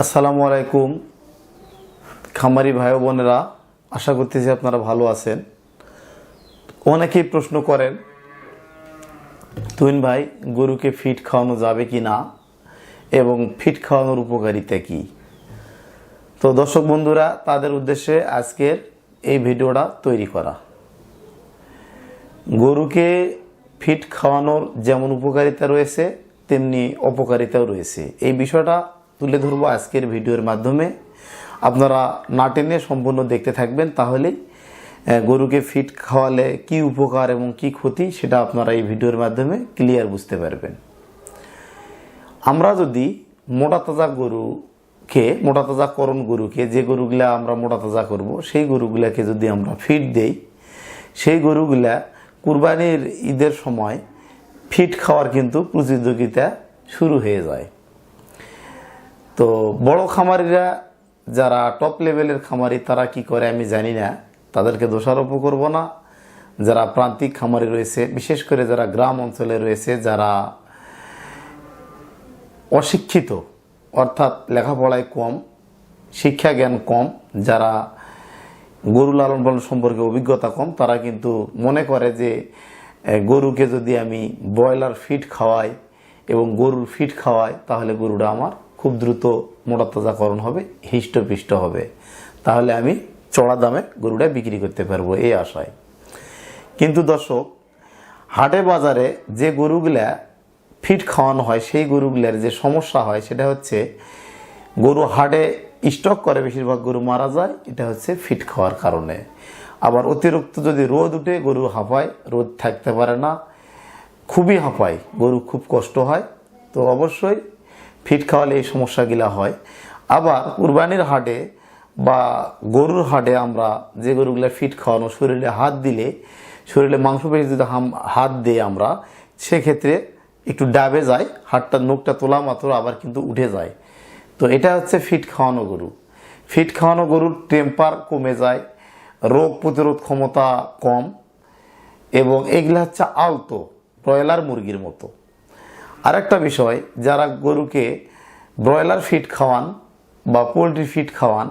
আসসালামু আলাইকুম। খামারি ভাই বোনেরা, আশা করতেছি আপনারা ভালো আছেন। অনেকেই প্রশ্ন করেন তুইন ভাই, গরুকে ফিট খাওয়ানো যাবে কি না এবং ফিট খাওয়ানোর উপকারিতা কি? তো দর্শক বন্ধুরা, তাদের উদ্দেশ্যে আজকের এই ভিডিওটা তৈরি করা। গরুকে ফিট খাওয়ানোর যেমন উপকারিতা রয়েছে, তেমনি অপকারিতাও রয়েছে। এই বিষয়টা তুলে ধরবো আজকের ভিডিওর মাধ্যমে। আপনারা না টেনে সম্পূর্ণ দেখতে থাকবেন তাহলেই গরুকে ফিট খাওয়ালে কি উপকার এবং কি ক্ষতি সেটা আপনারা এই ভিডিওর মাধ্যমে ক্লিয়ার বুঝতে পারবেন। আমরা যদি মোটা তাজা গরুকে, মোটা তাজাকরণ গরুকে, যে গরুগুলা আমরা মোটা তাজা করব, সেই গরুগুলাকে যদি আমরা ফিট দেই, সেই গরুগুলা কুরবানির ঈদের সময় ফিট খাওয়ার কিন্তু প্রতিযোগিতা শুরু হয়ে যায়। তো বড় খামারিরা, যারা টপ লেভেলের খামারি, তারা কি করে আমি জানি না। তাদেরকে দোষারোপ করব না। যারা প্রান্তিক খামারি রয়েছে, বিশেষ করে যারা গ্রাম অঞ্চলে রয়েছে, যারা অশিক্ষিত, অর্থাৎ লেখাপড়ায় কম, শিক্ষা জ্ঞান কম, যারা গরু লালন পালন সম্পর্কে অভিজ্ঞতা কম, তারা কিন্তু মনে করে যে গরুকে যদি আমি ব্রয়লার ফিট খাওয়াই এবং গরুর ফিট খাওয়াই, তাহলে গরুটা আমার খুব দ্রুত মোটা তাজাকরণ হবে, হৃষ্টপিষ্ট হবে। তাহলে আমি চড়া দামে গরুটা বিক্রি করতে পারব এই আশায়। কিন্তু দর্শক, হাটে বাজারে যে গরুগুলা ফিট খাওয়ানো হয়, সেই গরুগুলার যে সমস্যা হয়, সেটা হচ্ছে গরু হাটে স্টক করে বেশিরভাগ গরু মারা যায়, এটা হচ্ছে ফিট খাওয়ার কারণে। আবার অতিরিক্ত যদি রোদ উঠে গরু হাঁপায়, রোদ থাকতে পারে না, খুবই হাঁপায়, গরু খুব কষ্ট হয়। তো অবশ্যই ফিট খাওয়ালে এই সমস্যাগুলা হয়। আবার কুরবানির হাটে বা গরুর হাটে আমরা যে গরুগুলা ফিট খাওয়ানো, শরীরে হাত দিলে, শরীরে মাংস পেশি যদি হাত দিই আমরা, সেক্ষেত্রে একটু ডাবে যায় হাটটার নখটা তোলা মাত্র আবার কিন্তু উঠে যায়। তো এটা হচ্ছে ফিট খাওয়ানো গরু। ফিট খাওয়ানো গরুর টেম্পার কমে যায়, রোগ প্রতিরোধ ক্ষমতা কম, এবং এগুলো হচ্ছে আলতো, ব্রয়লার মুরগির মতো। আরেকটা বিষয়, যারা গরুকে ব্রয়লার ফিট খাওয়ান বা পোলট্রি ফিট খাওয়ান,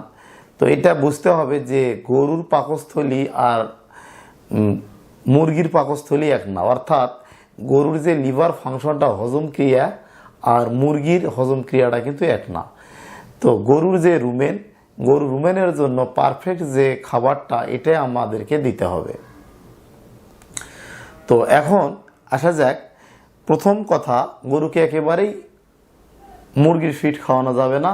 তো এটা বুঝতে হবে যে গরুর পাকস্থলী আর মুরগির পাকস্থলী এক না। অর্থাৎ গরুর যে লিভার ফাংশনটা হজম ক্রিয়া আর মুরগির হজম ক্রিয়াটা কিন্তু এক না। তো গরুর যে রুমেন গরু রুমেনের জন্য পারফেক্ট যে খাবারটা, এটাই আমাদেরকে দিতে হবে। তো এখন আসা যাক প্রথম কথা, গরুকে একেবারেই মুরগির ফিট খাওয়ানো যাবে না।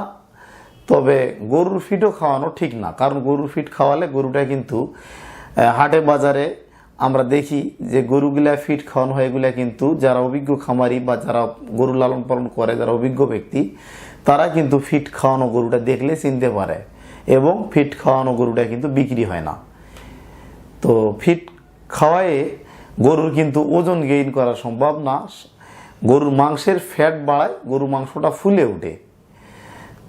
তবে গরুর ফিটও খাওয়ানো ঠিক না। কারণ গরুর ফিট খাওয়ালে গরুটা কিন্তু হাটে বাজারে আমরা দেখি যে গরুগুলা ফিট খাওয়ানো হয়, এগুলা কিন্তু যারা অভিজ্ঞ খামারি বা যারা গরু লালন পালন করে, যারা অভিজ্ঞ ব্যক্তি, তারা কিন্তু ফিট খাওয়ানো গরুটা দেখলে চিনতে পারে এবং ফিট খাওয়ানো গরুটা কিন্তু বিক্রি হয় না। তো ফিট খাওয়ায়ে গরুর কিন্তু ওজন গেইন করা সম্ভব না। গরুর মাংসের ফ্যাট বাড়ায়, গরুর মাংসটা ফুলে ওঠে।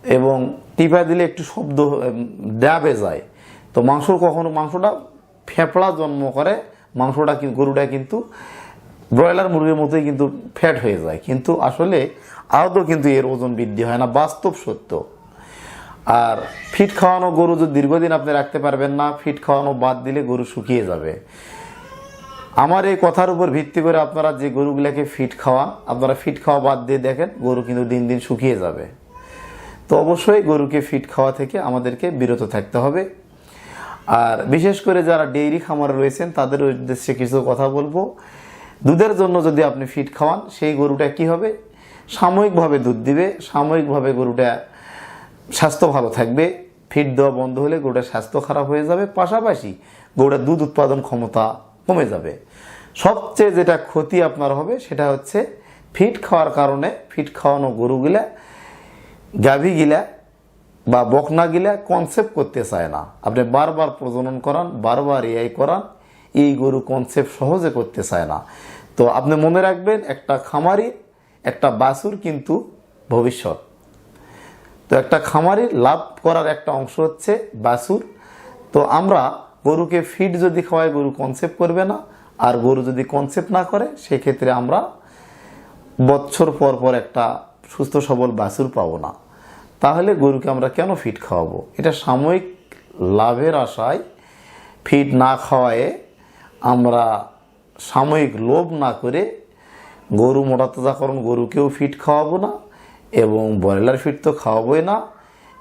এবং টিপা দিলে একটু শব্দ ডাবে যায়। তো মাংস কখনো মাংসটা ফেফড়া জন্ম করে, মাংসটা গরুটা কিন্তু ব্রয়লার মুরগির মতোই কিন্তু ফ্যাট হয়ে যায়। কিন্তু আসলে আদৌ কিন্তু এর ওজন বৃদ্ধি হয় না, বাস্তব সত্য। আর ফিট খাওয়ানো গরু যদি দীর্ঘদিন আপনি রাখতে পারবেন না, ফিট খাওয়ানো বাদ দিলে গরু শুকিয়ে যাবে। আমার এই কথার উপর ভিত্তি করে আপনারা যে গরুগুলোকে ফিট খাওয়ান আপনারা ফিট খাওয়া বাদ দিয়ে দেখেন, গরু কিন্তু দিন দিন শুকিয়ে যাবে। তো অবশ্যই গরুকে ফিট খাওয়া থেকে আমাদেরকে বিরত থাকতে হবে। আর বিশেষ করে যারা ডেইরি খামার রয়েছেন, তাদের উদ্দেশ্যে কিছু কথা বলব। দুধের জন্য যদি আপনি ফিট খাওয়ান, সেই গরুটা কি হবে? সাময়িকভাবে দুধ দিবে, সাময়িকভাবে গরুটা স্বাস্থ্য ভালো থাকবে। ফিট দেওয়া বন্ধ হলে গরুটার স্বাস্থ্য খারাপ হয়ে যাবে। পাশাপাশি গরুটার দুধ উৎপাদন ক্ষমতা কমে যাবে। সবচেয়ে যেটা ক্ষতি আপনার হবে সেটা হচ্ছে ফিট খাওয়ার কারণে, ফিট খাওয়ানো গরুগুলা গিলা বা বকনা গিলা কনসেপ্ট করতে চায় না। আপনি বারবার প্রজনন করান, বারবার এআই করান, এই গরু কনসেপ্ট সহজে করতে চায় না। তো আপনি মনে রাখবেন, একটা খামারি, একটা বাছুর কিন্তু ভবিষ্যৎ। তো একটা খামারির লাভ করার একটা অংশ হচ্ছে বাছুর। তো আমরা গরুকে ফিড যদি খাওয়াই গরু কনসেপ্ট করবে না। আর গরু যদি কনসেপ্ট না করে, সেক্ষেত্রে আমরা বছর পর পর একটা সুস্থ, সবল বাছুর পাবো না। তাহলে গরুকে আমরা কেন ফিট খাওয়াবো? এটা সাময়িক লাভের আশায় ফিট না খাওয়ায়ে আমরা সাময়িক লোভ না করে গরু মোটা তাজাকরণ গরুকেও ফিট খাওয়াবো না এবং ব্রয়লার ফিট তো খাওয়াবোই না।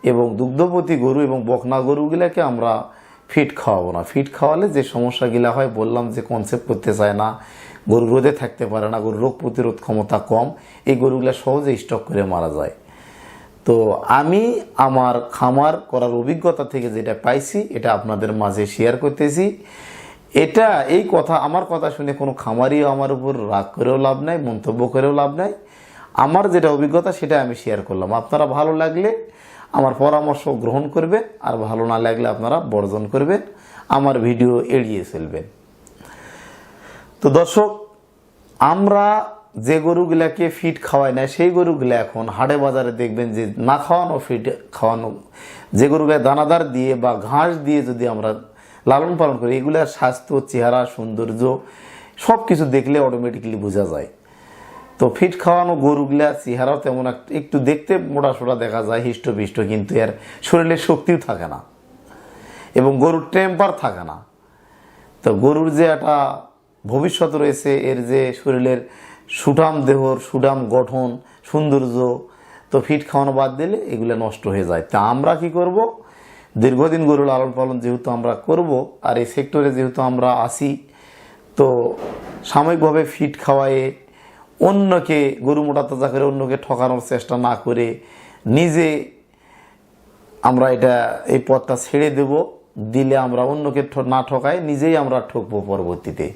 এবং দুগ্ধবতী গরু এবং বকনা গরুগুলোকে আমরা ফিট খাওয়াবো না। ফিট খাওয়ালে যে সমস্যাগুলো হয়, বললাম যে কনসেপ্ট করতে চায় না, গরু রোদে থাকতে পারে না গরু রোগ প্রতিরোধ ক্ষমতা কম, এই গরুগুলো সহজে স্টক করে মারা যায়। তো আমি আমার খামার করার অভিজ্ঞতা থেকে যেটা পাইছি, এটা আপনাদের মাঝে শেয়ার করতেছি। এটা, এই কথা, আমার কথা শুনে কোনো খামারিও আমার উপর রাগ করেও লাভ নাই, মন্তব্য করেও লাভ নাই। আমার যেটা অভিজ্ঞতা সেটা আমি শেয়ার করলাম। আপনারা ভালো লাগলে আমার পরামর্শ গ্রহণ করবেন, আর ভালো না লাগলে আপনারা বর্জন করবেন, আমার ভিডিও এড়িয়ে চলবেন। তো দর্শক, আমরা যে গরুগুলাকে ফিট খাওয়াই না, সেই গরুগুলো এখন হাটে বাজারে দেখবেন যে না খাওয়ানো ফিট খাওয়ানো, যে গরুগুলো দানাদার দিয়ে বা ঘাস দিয়ে যদি আমরা লালন পালন করি, এগুলার স্বাস্থ্য, চেহারা, সৌন্দর্য সব কিছু দেখলে অটোমেটিকলি বোঝা যায়। তো ফিট খাওয়ানো গরুগুলা চেহারাও তেমন এক- একটু দেখতে মোটা সোটা দেখা যায়, হিষ্টপিষ্ট, কিন্তু এর শরীরে শক্তিও থাকে না। এবং গরুর টেম্পার থাকে না। তো গরুর যে একটা ভবিষ্যৎ রয়েছে, এর যে শরীরের সুঠাম দেহর সুঠাম গঠন, সৌন্দর্য, তো ফিট খাওয়ানো বাদ দিলে এগুলো নষ্ট হয়ে যায়। তা আমরা কি করব? দীর্ঘদিন গরু লালন পালন যেহেতু আমরা করব, আর এই সেক্টরে যেহেতু আমরা আসি তো সাময়িকভাবে ফিট খাওয়ায়ে অন্যকে গরু মোটা তাজা করে অন্যকে ঠকানোর চেষ্টা না করে নিজে আমরা এটা, এই পথটা ছেড়ে দেব, দিলে আমরা অন্যকে না ঠকাই নিজেই আমরা ঠকবো পরবর্তীতে।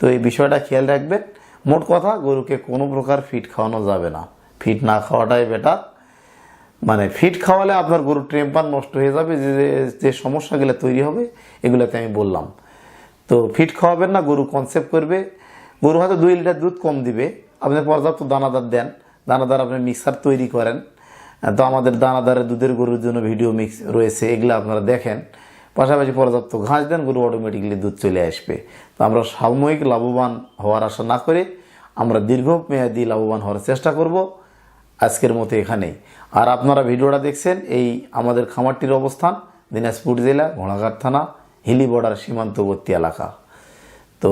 তো এই বিষয়টা খেয়াল রাখবেন। মোট কথা, গরুকে কোনো প্রকার ফিট খাওয়ানো যাবে না। ফিট না খাওয়াটাই বেটার মানে ফিট খাওয়ালে আপনার গরুর টেম্পার নষ্ট হয়ে যাবে, যে, যে- যে সমস্যাগুলো তৈরি হবে এগুলোতে আমি বললাম। তো ফিট খাওয়াবেন না, গরু কনসেপ্ট করবে। গরু হয়তো দুই লিটার দুধ কম দিবে। আপনি পর্যাপ্ত দানাদার দেন। দানাদার আপনি মিক্সার তৈরি করেন। তো আমাদের দানাদারের দুধের গরুর জন্য ভিডিও মিক্স রয়েছে, এগুলো আপনারা দেখেন। পাশাপাশি পর্যাপ্ত ঘাস দেন, গরু অটোমেটিকলি দুধ চলে আসবে। তো আমরা সাময়িক লাভবান হওয়ার আশা না করে আমরা দীর্ঘমেয়াদী লাভবান হওয়ার চেষ্টা করব। আজকের মতো এখানেই। আর আপনারা ভিডিওটা দেখছেন, এই আমাদের খামারটির অবস্থান দিনাজপুর জেলা, ঘোড়াঘাট থানা, হিলি বর্ডার, সীমান্তবর্তী এলাকা। তো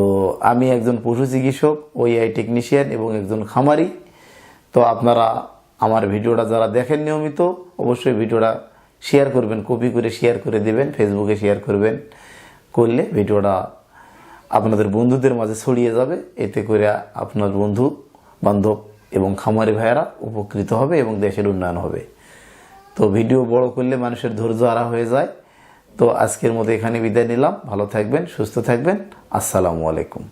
আমি একজন পশু চিকিৎসক ওইআই টেকনিশিয়ান এবং একজন খামারি। তো আপনারা আমার ভিডিওটা যারা দেখেন নিয়মিত, অবশ্যই ভিডিওটা শেয়ার করবেন কপি করে শেয়ার করে দেবেন ফেসবুকে শেয়ার করবেন। করলে ভিডিওটা আপনাদের বন্ধুদের মাঝে ছড়িয়ে যাবে। এতে করে আপনার বন্ধু, বান্ধব এবং খামারি ভাইয়েরা উপকৃত হবে এবং দেশের উন্নয়ন হবে। তো ভিডিও বড় করলে মানুষের ধৈর্য আরা হয়ে যায়। তো আজকের মতো এখানে বিদায় নিলাম। ভালো থাকবেন সুস্থ থাকবেন। আসসালামু আলাইকুম।